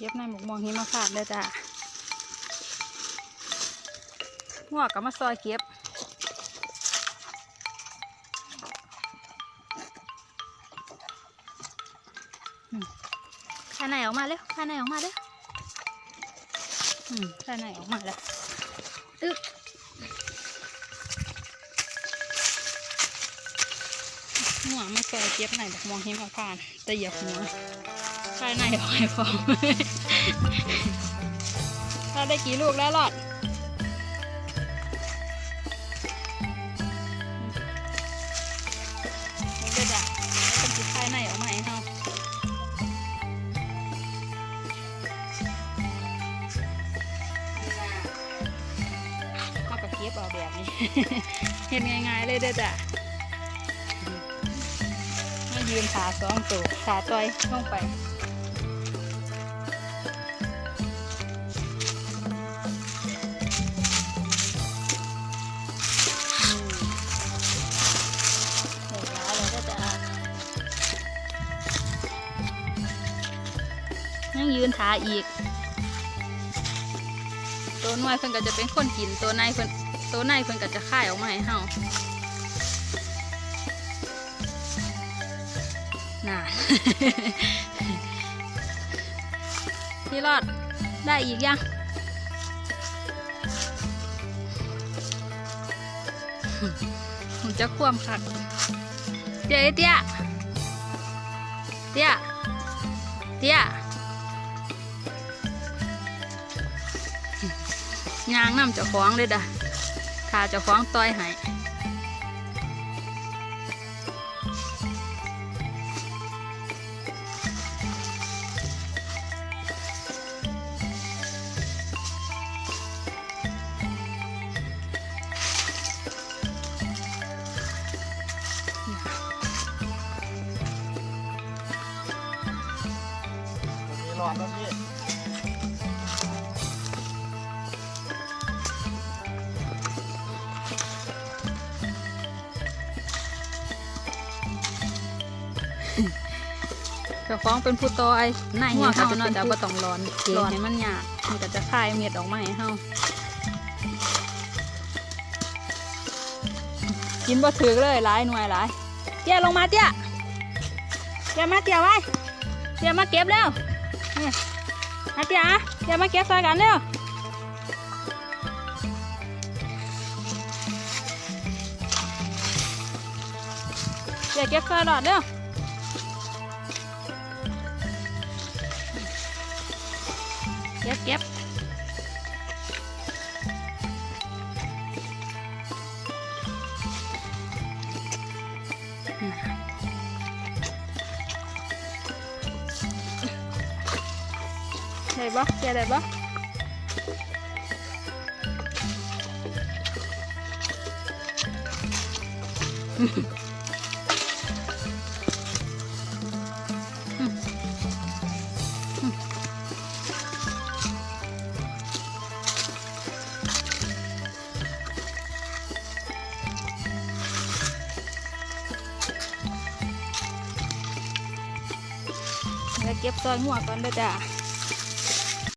เก็บในหมกมองหิมะขาดเลยจ้ะหัวกับมาซอยเก็บข้างในออกมาเร็วข้างในออกมาเร็วอืมข้างในออกมาแล้วอึ๊บหัวมาซอยเก็บในหมกมองหิมะขาดแต่เหยียบหัว ภายในหอยฟองถ้าได้กี่ลูกแล้วหลอดมันก็จะเป็นจิตภายในออกมาให้เราเอากับเก็บเอาแบบนี้ เห็นง่ายๆเลยเด้อจ้ะมายืนขาสองตัวขาต่อยลงไป ยังยืนทาอีก ตัวน้อยเพิ่นก็จะเป็นคนกินตัวในเพิ่นตัวในเพิ่นก็จะค่ายออกมาให้เฮาน่ะพี่รอดได้อีกยังผมจะคว่ำคักเดี๋ยเตี้ยเตี้ยเตี้ย ยางน้ำเจะคล้าของเลยด่ะถ้าเจะคล้าของต่อยใหายมีหลอดแล้วพี่ เจะคล้าของเป็นผู้ต่อยในหัวเขาเนาะจะบ่ต้องร้อนร้อนให้มันยากมันก็จะคายเม็ดออกมาให้เฮากินบ่ถึกเลยหลายหน่วยหลายเตี้ยลงมาเตี้ยเตี้ยมาเตี้ยไว้เตี้ยมาเก็บแล้วนี่มาเตี้ยอะเตี้ยมาเก็บซอยกันเร็วเตี้ยเก็บซอยหลอดเร็ว ก็บเก็บได้บ่เตี้ยได้บ่เดี๋ยวเก็บซอยหัวก่อนเด้อจ้า